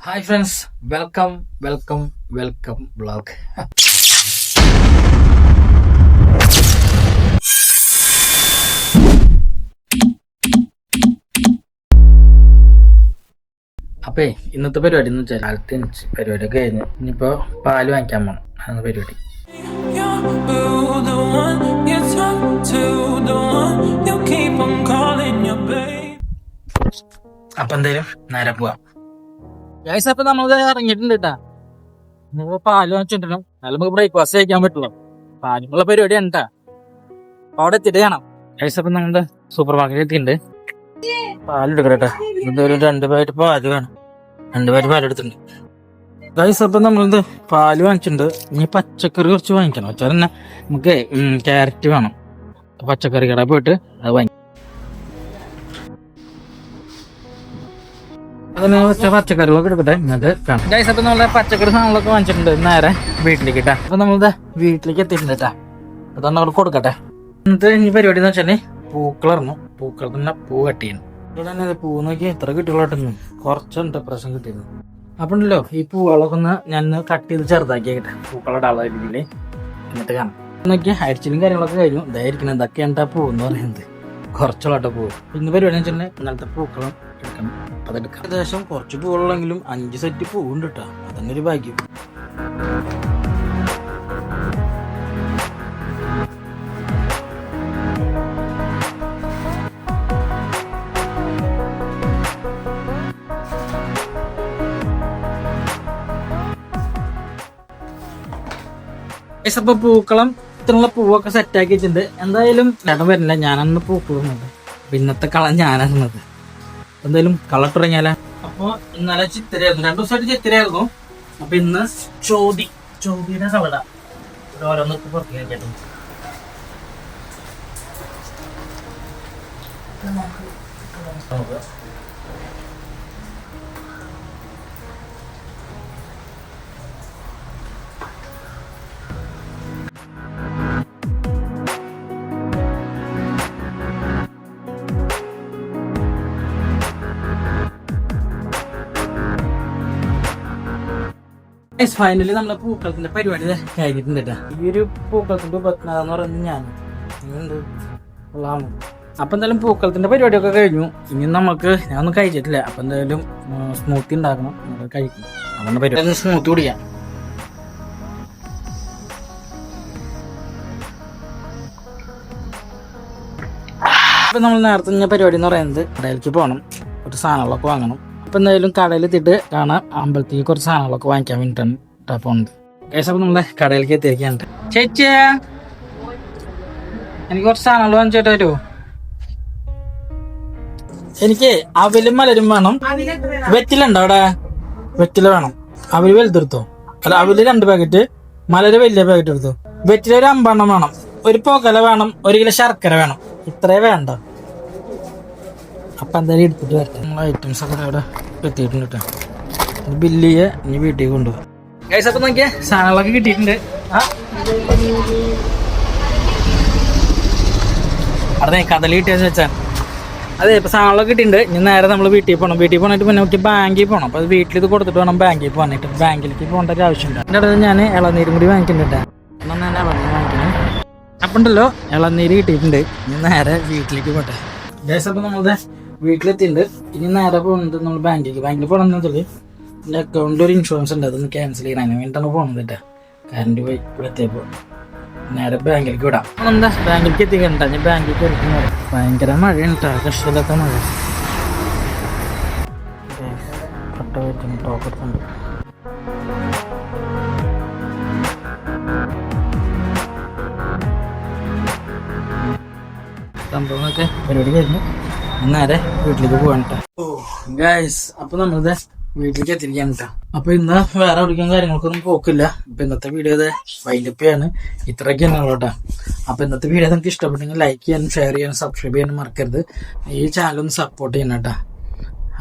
Hi friends welcome welcome welcome blog അപ്പേ ഇന്നത്തെ പരിപാടി എന്ന് വെച്ചാൽ കാലത്ത് പരിപാടി പരിപാടിയൊക്കെ കഴിഞ്ഞ് ഇനിയിപ്പോ പാൽ വാങ്ങിക്കാൻ പോകണം അതാണ് പരിപാടി. അപ്പൊ എന്തായാലും നേരെ നമ്മൾ പാൽ നമുക്ക് ബ്രേക്ക്ഫാസ്റ്റ് സൂപ്പർ മാർക്കറ്റിൽ രണ്ട് രണ്ട് വാങ്ങിച്ചിട്ടുണ്ട്. ഇനി പച്ചക്കറി കുറച്ച് വാങ്ങിക്കണം. വെച്ചാൽ തന്നെ നമുക്ക് ക്യാരറ്റ് വേണം. പച്ചക്കറി കടയിൽ പോയിട്ട് അത് വാങ്ങി അതിന് വെച്ച പച്ചക്കറികളൊക്കെ എടുക്കട്ടെ. നമ്മളെ പച്ചക്കറി സാധനങ്ങളൊക്കെ വാങ്ങിച്ചിട്ടുണ്ട് നേരെ വീട്ടിലേക്ക് ഇട്ടാ അപ്പൊ നമ്മളിത് വീട്ടിലേക്ക് എത്തിയിട്ടുണ്ട് കേട്ടാ അതാണ് അവിടെ കൊടുക്കട്ടെ. എന്നിട്ട് ഇനി പരിപാടി എന്ന് വെച്ചാൽ പൂക്കളർന്നു പൂക്കൾ തന്നെ പൂ കട്ട് ചെയ്യണം. ഇവിടെ തന്നെ പൂ നോക്കി എത്ര കിട്ടുകളായിട്ടൊന്നും കുറച്ചുണ്ട് പ്രശ്നം കിട്ടിയത്. അപ്പൊ ഉണ്ടല്ലോ ഈ പൂക്കളൊക്കെ ഒന്ന് ഞാൻ കട്ട് ചെയ്ത് ചെറുതാക്കിയാട്ടെ പൂക്കളുടെ ആളായിരിക്കില്ലേ എന്നിട്ട് കാണാം. നോക്കി അരിച്ചിലും കാര്യങ്ങളൊക്കെ കഴിഞ്ഞു. ഇതായിരിക്കണം ഇതൊക്കെയാണ് ആ പൂ എന്ന് പറയുന്നത്. കുറച്ചുള്ളാട്ട പൂ ഇന്ന് പരിപാടി വെച്ചിട്ടുണ്ടെങ്കിൽ ഇന്നലത്തെ പൂക്കളും എടുക്കണം. അപ്പൊ അതെടുക്കാം ഏകദേശം കുറച്ച് പൂവുള്ളെങ്കിലും അഞ്ച് സെറ്റ് പൂവുണ്ട് കേട്ടോ അതന്നെ ഒരു ഭാഗ്യം. Guys, പൂക്കളം ഇത്രയുള്ള പൂവൊക്കെ സെറ്റ് ആക്കി വെച്ചിട്ടുണ്ട് എന്തായാലും ചേട്ടൻ വരില്ല. ഞാനന്ന് പൂക്കളുന്നത് അപ്പൊ ഇന്നത്തെ കളം ഞാനായിരുന്നത് എന്തായാലും കളർ തുടങ്ങിയാലേ? അപ്പൊ ഇന്നലെ ചിത്തിരായിരുന്നു രണ്ടു ദിവസമായിട്ട് ചിത്തിരായിരുന്നു അപ്പൊ ഇന്ന് ചോതി. ചോതിയുടെ കളട ഓരോന്ന് പുറത്തേക്ക് കേട്ടോ ഫൈനലി നമ്മളെ പൂക്കളത്തിന്റെ പരിപാടി കഴിഞ്ഞിട്ടുണ്ട് കേട്ടോ ഈ ഒരു പൂക്കളത്തിന്റെ ഉപജ്ഞാതെന്ന് പറയുന്നത് ഞാൻ. കൊള്ളാമോ അപ്പൊ എന്തായാലും പൂക്കളത്തിന്റെ പരിപാടിയൊക്കെ കഴിഞ്ഞു. ഇനി നമുക്ക് ഞാൻ ഒന്നും കഴിച്ചിട്ടില്ല. അപ്പൊ എന്തായാലും സ്മൂത്തി ഉണ്ടാക്കണം. കഴിക്കണം അതുകൊണ്ട് പരിപാടി. സ്മൂത്തി കുടിക്കാം അപ്പൊ നമ്മൾ നേരത്തെ പരിപാടി എന്ന് പറയുന്നത് കടയിലേക്ക് പോകണം. ഒരു സാധനങ്ങളൊക്കെ വാങ്ങണം. അപ്പൊ എന്തായാലും കടയിൽ എത്തിയിട്ട് കാണാം. അമ്പലത്തേക്ക് കുറച്ച് സാധനങ്ങളൊക്കെ വാങ്ങിക്കാൻ വേണ്ടിയിട്ടാണ് കേട്ടോ പോകുന്നത് കേസ് അപ്പം നമ്മളെ കടയിലേക്ക് എത്തിയിരിക്കാനുണ്ട് ചേച്ചിയാ എനിക്ക് കുറച്ച് സാധനങ്ങൾ വാങ്ങിച്ചിട്ട് വരുമോ എനിക്ക് അവലും മലരും വേണം. വെറ്റിലുണ്ടോ അവിടെ? വെറ്റില വേണം. അവർ വലുതെടുത്തോ? അല്ല അവൽ രണ്ട് പാക്കറ്റ് മലര് വലിയ പാക്കറ്റ് എടുത്തു? വെറ്റില ഒരു അമ്പെണ്ണം വേണം. ഒരു പോക്കല വേണം. ഒരു കിലോ ശർക്കര വേണം. ഇത്രേ വേണ്ട. അപ്പൊ എന്തായാലും എടുത്തിട്ട് വരട്ടെ. നമ്മൾ ഐറ്റംസ് ഒക്കെ അവിടെ എത്തിയിട്ടുണ്ട് കേട്ടോ ബില്ല് ചെയ്യ ഇനി വീട്ടിൽ കൊണ്ടുപോകാം ഗൈസ് അപ്പം നോക്കിയേ സാധനങ്ങളൊക്കെ കിട്ടിയിട്ടുണ്ട്. ആ. അതെ കടൽ കിട്ടിയെന്ന് വെച്ചാൽ അതെ ഇപ്പൊ സാധനങ്ങളൊക്കെ കിട്ടിയിട്ടുണ്ട്. ഇനി നേരെ നമ്മൾ വീട്ടിൽ പോകണം വീട്ടിൽ പോകണിട്ട് പിന്നെ നമുക്ക് ബാങ്കിൽ പോകണം അപ്പൊ വീട്ടിൽ ഇത് കൊടുത്തിട്ട് വേണം ബാങ്കിൽ പോകാനായിട്ട്. ബാങ്കിലേക്ക് പോകേണ്ട ഒരു ആവശ്യമുണ്ട് എന്റെ അടുത്ത് ഞാൻ ഇളനീരും കൂടി വാങ്ങിക്കുന്നുണ്ട് എന്നാൽ ഞാൻ വാങ്ങിക്കണം. അപ്പം ഉണ്ടല്ലോ ഇളനീര് കിട്ടിയിട്ടുണ്ട്. ഇനി നേരെ വീട്ടിലേക്ക് പോട്ടെ. അപ്പൊ നമ്മളത് വീട്ടിലെത്തിയിട്ടുണ്ട് ഇനി നേരെ പോകുന്നത് നമ്മൾ ബാങ്കിലേക്ക്. ബാങ്കിൽ പോകണമെന്ന് വെച്ചാൽ എന്റെ അക്കൗണ്ടിൽ ഒരു ഇൻഷുറൻസ് ഉണ്ട്. അതൊന്ന് ക്യാൻസൽ ചെയ്യാൻ അതിന് വേണ്ടിയിട്ടാണ് പോകുന്നത് കേട്ടോ. കറണ്ട് പോയി ഇവിടെ എത്തിയപ്പോൾ നേരെ ബാങ്കിലേക്ക് വിടാം. എന്താ ബാങ്കിലേക്ക് എത്തിക്കണ്ട. ഞാൻ ബാങ്കിലേക്ക് എടുക്കുന്നത് ഭയങ്കര മഴയാണ് കേട്ടോ കഷ്ടമില്ലാത്ത മഴ ടോപ്പ് എടുത്തുണ്ട് സംഭവമൊക്കെ പരിപാടി കഴിഞ്ഞു. ഇനി നേരെ വീട്ടിലേക്ക് പോകാൻ കേട്ടോ ഗൈസ് അപ്പൊ നമ്മളിത് വീട്ടിലേക്ക് എത്തിരിക്കാൻ കേട്ടോ അപ്പൊ ഇന്ന് വേറെ എവിടേക്കും കാര്യങ്ങൾക്കൊന്നും പോക്കില്ല. ഇപ്പൊ ഇന്നത്തെ വീഡിയോ ഇത് ഇത്രയൊക്കെയാണ് കേട്ടോ അപ്പൊ ഇന്നത്തെ വീഡിയോ നിങ്ങൾക്ക് ഇഷ്ടപ്പെട്ടെങ്കിൽ ലൈക്ക് ചെയ്യാനും ഷെയർ ചെയ്യാനും സബ്സ്ക്രൈബ് ചെയ്യാനും മറക്കരുത്. ഈ ചാനൽ ഒന്ന് സപ്പോർട്ട് ചെയ്യണം കേട്ടോ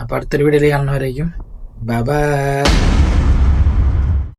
അപ്പൊ അടുത്തൊരു വീഡിയോയിൽ കാണുന്നവരായിരിക്കും ബൈ